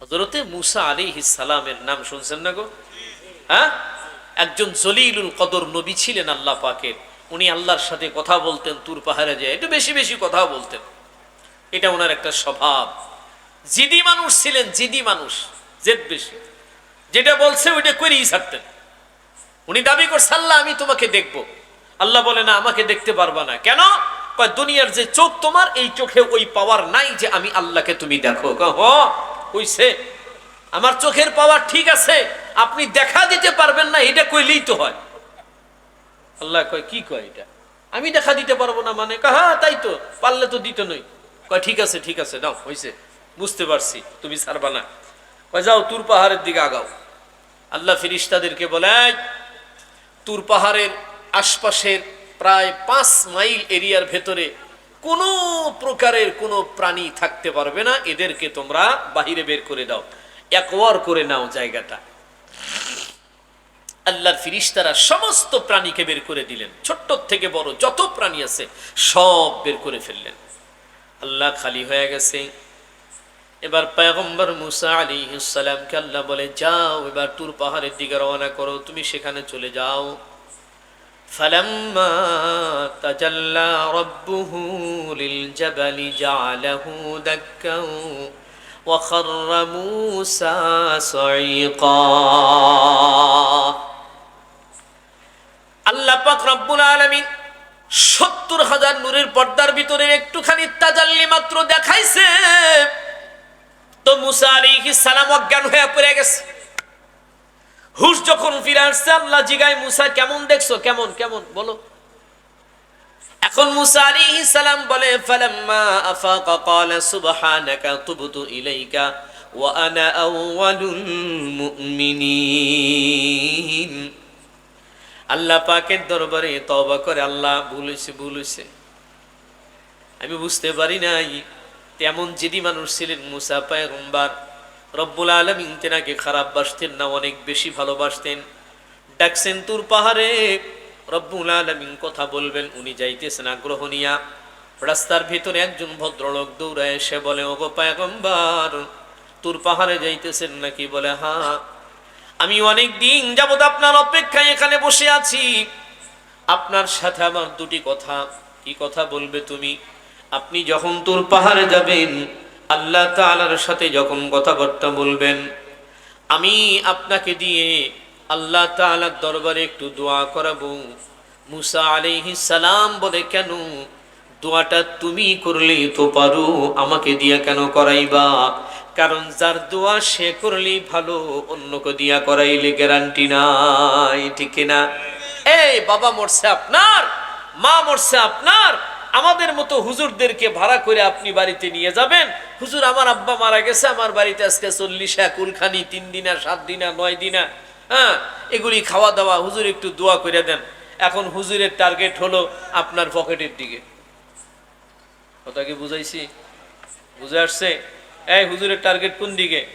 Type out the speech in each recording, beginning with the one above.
হজরতে মুসা আলী সালামের নাম শুনছেন না গো? হ্যাঁ? একজন জলিলুল কদর নবী ছিলেন আল্লাহ পাকের। উনি আল্লাহর সাথে কথা বলতেন, তুর পাহাড়ে যায়, একটু বেশি বেশি কথা বলতেন। এটা ওনার একটা স্বভাব। জিদি মানুষ ছিলেন, জিদি মানুষ, জেদ বেশি। যেটা বলছে ওইটা করেই ছাড়তেন। উনি দাবি করছে, আল্লাহ, আমি তোমাকে দেখব। আল্লাহ বলে, না, আমাকে দেখতে পারবা না। কেন? দুনিয়ার যে চোখ তোমার, এই চোখে ওই পাওয়ার নাই যে আমি আল্লাহকে তুমি দেখো। হ। কইছে আমার চোখের পাওয়ার ঠিক আছে আপনি দেখা দিতে পারবেন না এটা কইলেই তো হয়। আল্লাহ কয় কি কয় এটা? আমি দেখা দিতে পারব না মানে? কয়, হ্যাঁ তাই তো পারলে তো দিতে নই কয় ঠিক আছে ঠিক আছে নাও হয়েছে বুঝতে পারছি তুমি ছাড়বা না। কয় যাও তুর পাহাড়ের দিকে আগাও। আল্লাহ ফিরিস্তাদেরকে বলে "এই, তুর পাহাড়ের আশপাশের প্রায় পাঁচ মাইল এরিয়ার ভেতরে কোনো প্রকারের কোনো প্রাণী থাকতে পারবে না, এদেরকে তোমরা বাহিরে বের করে দাও, একওয়ার করে নাও জায়গাটা। আল্লাহর ফিরিস্তারা সমস্ত প্রাণীকে বের করে দিলেন, ছোট্ট থেকে বড় যত প্রাণী আছে সব বের করে ফেললেন। আল্লাহ খালি হয়ে গেছে। এবার পয়গম্বর মুসা আলী সালামকে আল্লাহ বলে, যাও এবার তুর পাহাড়ের দিকে রওনা করো, তুমি সেখানে চলে যাও। فلما تجلى ربه للجبل جعله دكا وخر موسى صعيقا আল্লাহ পাক রব্বুল আলামিন সত্তর হাজার নূরের পর্দার ভিতরে একটুখানি তাজাল্লি মাত্র দেখাইছে তো মুসা আলাইহিস সালাম অজ্ঞান হয়ে পড়ে গেছে হুশ যখন ফিরে আসছে, আল্লাহ জিগায়, মুসা, কেমন দেখছ? কেমন কেমন? বলো। এখন মুসা আলাইহিস সালাম বলে, ফালাম্মা আফাকা? ক্বালা, সুবহানাকা, তুবতু ইলাইকা। ওয়া আনা আউয়ালুল মুমিনিন। আল্লাহ পাকের দরবারে তওবা করে, আল্লাহ ভুল হইছে ভুল হইছে আমি বুঝতে পারি নাই, তেমন যেদি মানুষ ছিলেন মুসা, পায়গম্বার। রব্বুল আলমিন তেনাকে খারাপ বাসতেন না, অনেক বেশি ভালোবাসতেন। ডাকছেন তুর পাহাড়ে রব্বুল আলমিন কথা বলবেন, উনি যাইতেছেন আগ্রহ নিয়া। রাস্তার ভিতরে একজন ভদ্রলোক দৌড়ায়, সে বলে, ওগো পায়গম্বার, তুর পাহাড়ে যাইতেছেন নাকি? বলে হ্যাঁ আমি অনেক দিন যাবত আপনার অপেক্ষায় এখানে বসে আছি। আপনার সাথে আমার দুটি কথা। কি কথা বলবে তুমি? আপনি যখন তোর পাহাড়ে যাবেন আল্লাহ তাআলার সাথে যখন কথাবার্তা বলবেন, আমি আপনাকে দিয়ে আল্লাহ তাআলার দরবারে একটু দোয়া করাবো। মুসা আলাইহিস সালাম বলে, কেন? দোয়াটা তুমি করলে তো পারো, আমাকে দিয়া কেন করাইবা? কারণ যার দোয়া সে করলেই ভালো, অন্যকে দিয়া করাইলে গ্যারান্টি নাই। ঠিক না এই, বাবা মরছে আপনার, মা মরছে আপনার। আমাদের মতো হুজুরদেরকে ভাড়া করে আপনি বাড়িতে নিয়ে যাবেন। হুজুর, আমার আব্বা মারা গেছে, আমার বাড়িতে আজকে চল্লিশা কুলখানি, তিন দিনা, সাত দিনা, নয় দিনা। হ্যাঁ এগুলি খাওয়া দাওয়া হুজুর, একটু দোয়া করে দেন। এখন হুজুরের টার্গেট হলো আপনার পকেটের দিকে। কথা কি বুঝাইছি? বুঝে আসছে? এই হুজুরের টার্গেট কোন দিকে?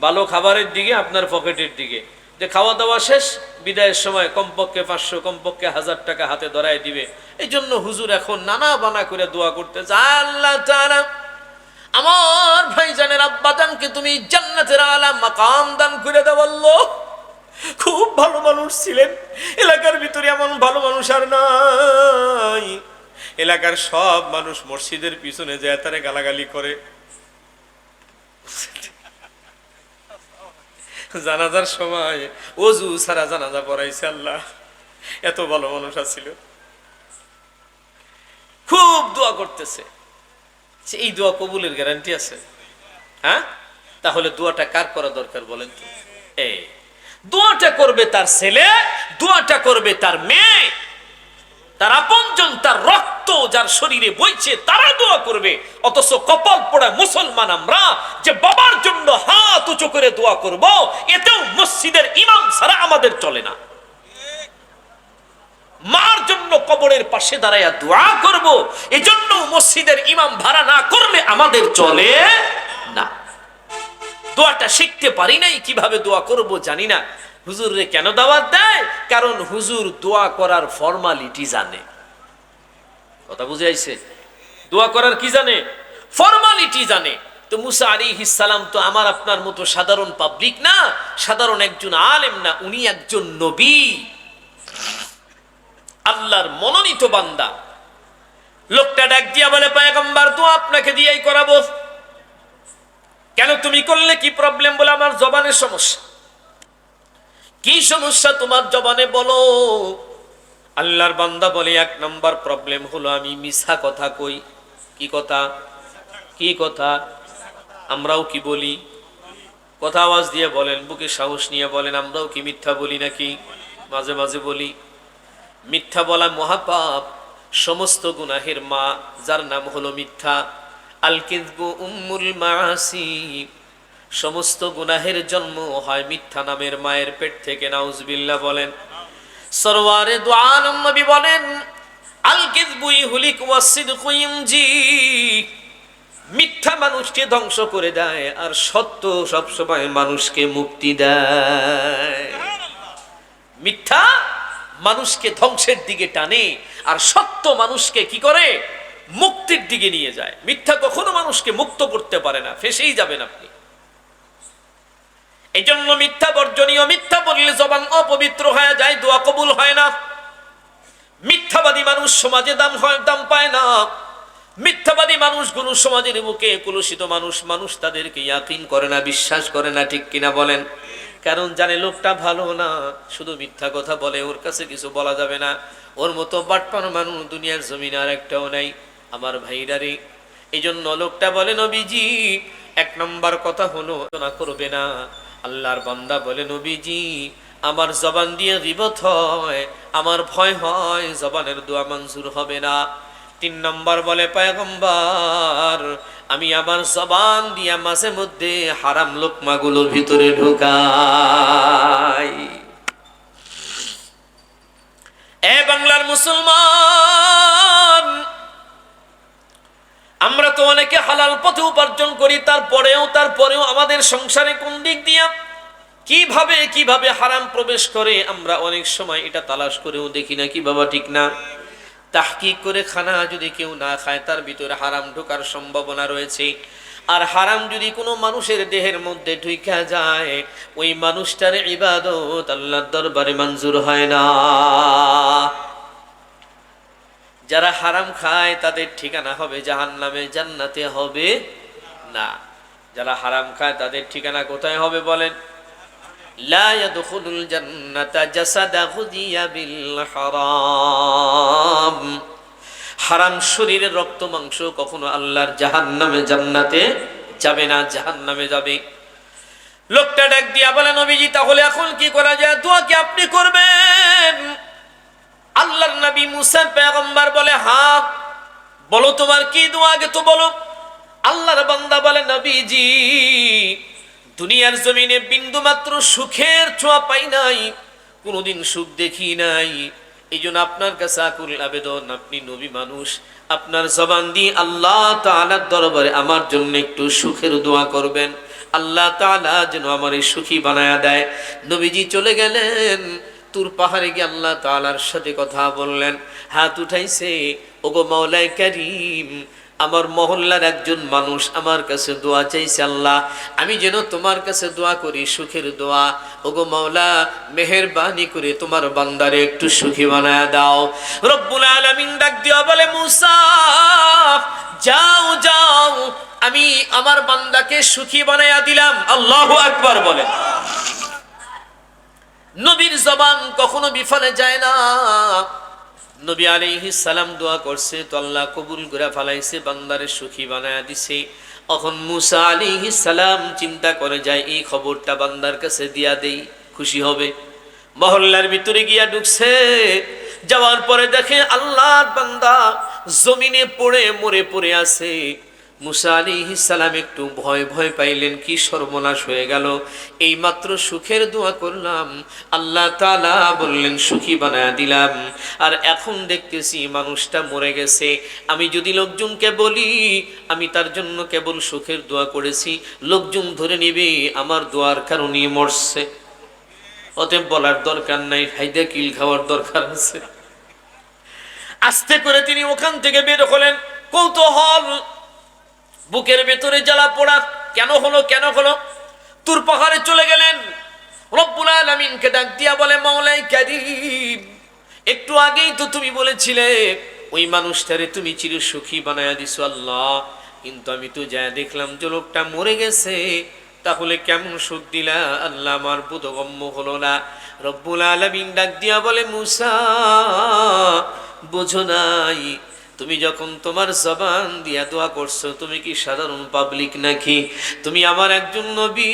ভালো খাবারের দিকে, আপনার পকেটের দিকে। যে খাওয়া দাওয়া শেষ, বিদায়ের সময় কমপক্ষে পাঁচশো, কমপক্ষে হাজার টাকা হাতে ধরায় দিবে। এই জন্য হুজুর এখন নানা বানা করে দোয়া করতে আল্লাহ তাআলা, আমার ভাইজানের আব্বাজানকে তুমি জান্নাতের আলা মাকাম দান করে দাও আল্লাহ। খুব ভালো মানুষ ছিলেন, এলাকার ভিতরে এমন ভালো মানুষ আর নাই। এলাকার সব মানুষ মসজিদের পিছনে যায়, তারে গালাগালি করে। জানাজার সময় অজু সারা জানাজা পড়াইছে আল্লাহ। এত ভালো মানুষ আছিল। খুব দোয়া করতেছে। এই দোয়া কবুলের গ্যারান্টি আছে। হ্যাঁ? তাহলে দোয়াটা কার করা দরকার বলেন তো? এই, দোয়াটা করবে তার ছেলে, দোয়াটা করবে তার মেয়ে তার আপনজন তার রক্ত যার শরীরে বইছে, তারা দোয়া করবে। অথচ কপাল পড়া মুসলমান আমরা যে বাবার জন্য হাত উঁচু করে দোয়া করব, এতেও মসজিদের ইমাম ছাড়া আমাদের চলে না। মার জন্য কবরের পাশে দাঁড়াইয়া দোয়া করব, এজন্য মসজিদের ইমাম ভাড়া না করলে আমাদের চলে না। দোয়াটা শিখতে পারি নাই, কীভাবে দোয়া করব জানি না। হুজুর কেন দাওয়াত দেয়? কারণ হুজুর দোয়া করার ফর্মালিটি জানে। কথা বুঝে আইছে দোয়া করার কি জানে? ফর্মালিটি জানে। তো মুসা আলী ইসালাম তো আমার আপনার মতো সাধারণ পাবলিক না, সাধারণ একজন আলেম না, উনি একজন নবী। আল্লাহর মনোনীত বান্দা। লোকটা ডাক দিয়া বলে, পায়গম্বার তো আপনাকে দিয়েই করাবো। কেন তুমি করলে কি প্রবলেম বলে আমার জবানের সমস্যা? কি সমস্যা তোমার জবানে বলো? আল্লাহর বান্দা বলে, এক নম্বর প্রবলেম হলো আমি মিছা কথা কই। কি কথা? কি কথা? আমরাও কি বলি? কথা আওয়াজ দিয়ে বলেন, বুকে সাহস নিয়ে বলেন, আমরাও কি মিথ্যা বলি নাকি? মাঝে মাঝে বলি। মিথ্যা বলা মহাপাপ, সমস্ত গুনাহের মা, যার নাম হলো মিথ্যা। আল উম্মুল মাসি সমস্ত গুনাহের জন্ম হয় মিথ্যা নামের মায়ের পেট থেকে, নাউজবিল্লাহ বলেন। সরওয়ারে দোয়ালম নবী বলেন, আল কিযবু ইহুলিক ওয়াসিদকু ইউনজি মিথ্যা মানুষকে ধ্বংস করে দেয় আর সত্য সবসময় মানুষকে মুক্তি দেয়। মিথ্যা মানুষকে ধ্বংসের দিকে টানে আর সত্য মানুষকে কি করে? মুক্তির দিকে নিয়ে যায়। মিথ্যা কখনো মানুষকে মুক্ত করতে পারে না, ফেসেই যাবেন আপনি। এই জন্য মিথ্যা বর্জনীয়, মিথ্যা বললে জবান অপবিত্র হয়ে যায়, দোয়া কবুল হয় না। মিথ্যাবাদী মানুষ সমাজে দাম হয়, দাম পায় না। মিথ্যাবাদী মানুষগুলো সমাজের বুকে কুলুষিত মানুষ মানুষ তাদেরকে ইয়াকিন করে না, বিশ্বাস করে না, ঠিক কিনা বলেন? কারণ জানে লোকটা ভালো না, শুধু মিথ্যা কথা বলে, ওর কাছে কিছু বলা যাবে না। ওর মতো বাটপার মানুষ দুনিয়ার জমিন আর একটাও নাই। আমার ভাইরারে এই জন্য লোকটা বলে, নবীজি, এক নম্বর কথা হলো, না করবে না। আল্লাহর বান্দা বলে, নবীজি, আমার জবান দিয়ে গিবত হয়, আমার ভয় হয়, জবানের দোয়া মঞ্জুর হবে না। তিন নম্বর বলে, পায়গম্বার, আমি আমার জবান দিয়া মাঝে মধ্যে হারাম লোকমাগুলো ভিতরে ঢুকাই। এ বাংলার মুসলমান আমরা তো অনেকে হালাল পথে উপার্জন করি, তারপরেও তারপরেও আমাদের সংসারে কোন দিক দিয়া? কীভাবে কীভাবে হারাম প্রবেশ করে? আমরা অনেক সময় এটা তালাশ করেও দেখি না, কি বাবা, ঠিক না? তাহকিক করে খানা যদি কেউ না খায়, তার ভিতরে হারাম ঢোকার সম্ভাবনা রয়েছে। আর হারাম যদি কোনো মানুষের দেহের মধ্যে ঢুকা যায়, ওই মানুষটার ইবাদত আল্লাহর দরবারে মঞ্জুর হয় না। যারা হারাম খায়, তাদের ঠিকানা হবে জাহান নামে জান্নাতে হবে না। যারা হারাম খায়, তাদের ঠিকানা কোথায় হবে বলেন? হারাম। শরীরের রক্ত মাংস কখনো আল্লাহর জাহান নামে জান্নাতে যাবে না জাহান নামে যাবে। লোকটা ডাক দিয়া বলেন অভিজি তাহলে এখন কি করা যায়? দোয়া কি আপনি করবেন? আল্লাহর নবী মুসা পেগম্বার বলে, হা, বলো তোমার কি দোয়া আগে তো বলো। আল্লাহর বান্দা বলে, নবীজি, দুনিয়ার জমিনে বিন্দু মাত্র সুখের ছোঁয়া পাই নাই, কোনোদিন সুখ দেখি নাই। এই জন্য আপনার কাছে আকুল আবেদন, আপনি নবী মানুষ, আপনার জবান দিয়ে আল্লাহ তাআলার দরবারে আমার জন্য একটু সুখের দোয়া করবেন। আল্লাহ তাআলা যেন আমার এই সুখী বানায়া দেয়। নবীজি চলে গেলেন। তুর পাহাড়ে গিয়ে আল্লাহ তাআলার সাথে কথা বললেন, হাত উঠাইছে, ওগো মাওলায় করিম, আমার মহল্লার একজন মানুষ আমার কাছে দোয়া চাইছে আল্লাহ, আমি যেন তোমার কাছে দোয়া করি, সুখের দোয়া। ওগো মাওলা, মেহেরবানি করে তোমার বান্দারে একটু সুখী বানায় দাও। রব্বুল আলামিন ডাক দিয়া বলে, মুসা, যাও যাও, আমি আমার বান্দাকে সুখী বানায়া দিলাম। আল্লাহ আকবার বলেন নবীর জবান কখনো বিফলে যায় না। নবী আলাইহি সালাম দোয়া করছে, তো আল্লাহ কবুল করে ফালাইছে, বান্দারে সুখী বানায়া দিছে। এখন মুসা আলাইহি সালাম চিন্তা করে যায় এই খবরটা বান্দার কাছে দিয়া দেই, খুশি হবে। মহল্লার ভিতরে গিয়া ঢুকছে। যাওয়ার পরে দেখে আল্লাহর বান্দা জমিনে পড়ে, মরে পড়ে আছে। মুসা আলী সালাম একটু ভয় ভয় পাইলেন, কি সর্বনাশ হয়ে গেল। এই মাত্র সুখের দোয়া করলাম, আল্লাহ তালা বললেন, সুখী বানায় দিলাম। আর এখন দেখতেছি মানুষটা মরে গেছে। আমি যদি লোকজনকে বলি, আমি তার জন্য কেবল সুখের দোয়া করেছি। লোকজন ধরে নিবে, আমার দোয়ার কারণে মরছে। অতএব বলার দরকার নাই, হাইদা কিল খাওয়ার দরকার আছে। আস্তে করে তিনি ওখান থেকে বের হলেন। কৌতূহল বুকের ভেতরে জ্বালা পোড়া কেন হলো কেন হলো? তুর পাহাড়ে চলে গেলেন। রব্বুল আলামিনকে ডাক দিয়া বলে, মাওলাই কারীম, একটু আগেই তো তুমি বলেছিলে, ওই মানুষটারে তুমি চির সুখী বানায়া দিছো আল্লাহ। কিন্তু আমি তো যা দেখলাম যে লোকটা মরে গেছে, তাহলে কেমন সুখ দিলা? আল্লাহ আমার বোধগম্য হলো না। রব্বুল আলামিন ডাক দিয়া বলে, মুসা, বোঝো নাই তুমি যখন তোমার জবান দিয়া দোয়া করছ, তুমি কি সাধারণ পাবলিক নাকি? তুমি আমার একজন নবী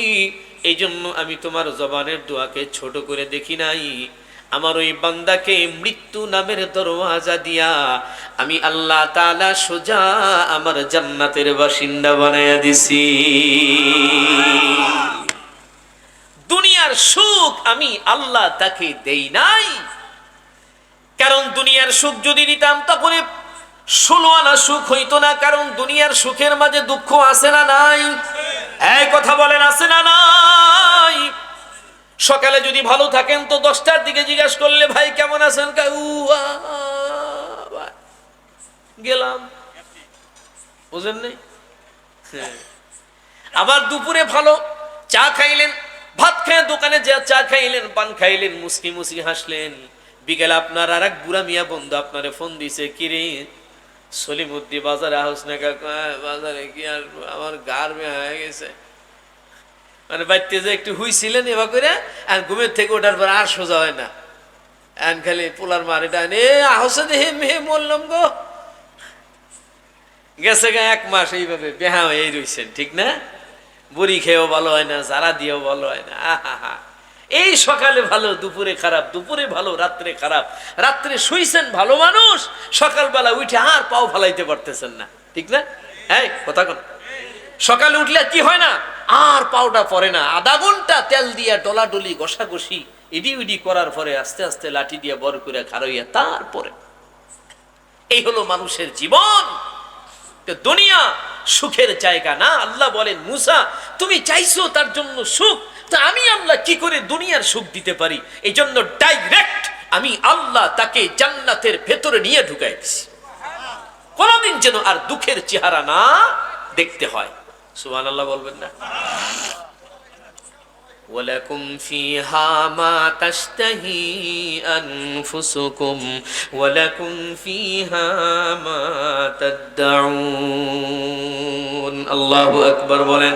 এই জন্য আমি তোমার জবানের দোয়াকে ছোট করে দেখি নাই। আমার ওই বান্দাকে মৃত্যু নামের দরওয়াজা দিয়া আমি আল্লাহ তাআলা সোজা আমার জান্নাতের বাসিন্দা বানায়া দিছি। দুনিয়ার সুখ আমি আল্লাহ তাকে দেই নাই। কারণ দুনিয়ার সুখ যদি নিতাম তাহলে আনা সুখ হইতো না, কারণ দুনিয়ার সুখের মাঝে দুঃখ আছে না নাই এই কথা বলেন, আছে না নাই সকালে যদি ভালো থাকেন তো দশটার দিকে জিজ্ঞাসা করলে, ভাই, কেমন আছেন। গেলাম বুঝেন নাই। আবার দুপুরে ভালো, চা খাইলেন, ভাত খেয়ে দোকানে যা চা খাইলেন, পান খাইলেন, মুসকি মুসকি হাসলেন বিকেলে আপনার আর এক বুড়া মিয়া বন্ধু আপনারে ফোন দিছে, কিরে সলিমুদ্দি বাজারে আহস না বাজারে কি আর আমার গার মেয়ে হয়ে গেছে। মানে বাড়িতে যে একটু হুইছিলেন এবার করে, আর ঘুমের থেকে ওঠার পর আর সোজা হয় না। এন খালি পোলার মারে ডান এ, আহসে দেহে মেহে বললাম গো। গেছে গা এক মাস এইভাবে বেহা হয়ে রইছেন, ঠিক না? বুড়ি খেয়েও ভালো হয় না যারা দিয়েও ভালো হয় না, আহা এই সকালে ভালো, দুপুরে খারাপ, দুপুরে ভালো, রাত্রে খারাপ। রাত্রে শুইছেন ভালো মানুষ, সকালবেলা উঠে আর পাও ফালাইতে পারতেছেন না। ঠিক না? হ্যাঁ কথা কোন। সকালে উঠলে কি হয় না? আর পাউটা পরে না। আধা ঘণ্টা তেল দিয়া ডলাডলি, ঘষাঘষি ইডি উডি করার পরে আস্তে আস্তে লাঠি দিয়ে বর করে খারইয়া তারপরে। এই হলো মানুষের জীবন। দুনিয়া সুখের জায়গা না। আল্লাহ বলেন, মুসা, তুমি চাইছো তার জন্য সুখ তা আমি আল্লাহ কি করে দুনিয়ার সুখ দিতে পারি এই জন্য ডাইরেক্ট আমি আল্লাহ তাকে জান্নাতের ভেতরে নিয়ে ঢুকাই দিছি কোনদিন যেন আর দুঃখের চেহারা না দেখতে হয় সুবহান আল্লাহ বলবেন না ولكم فيها ما تشتهي أنفسكم ولكم فيها ما تدعون الله أكبر বলেন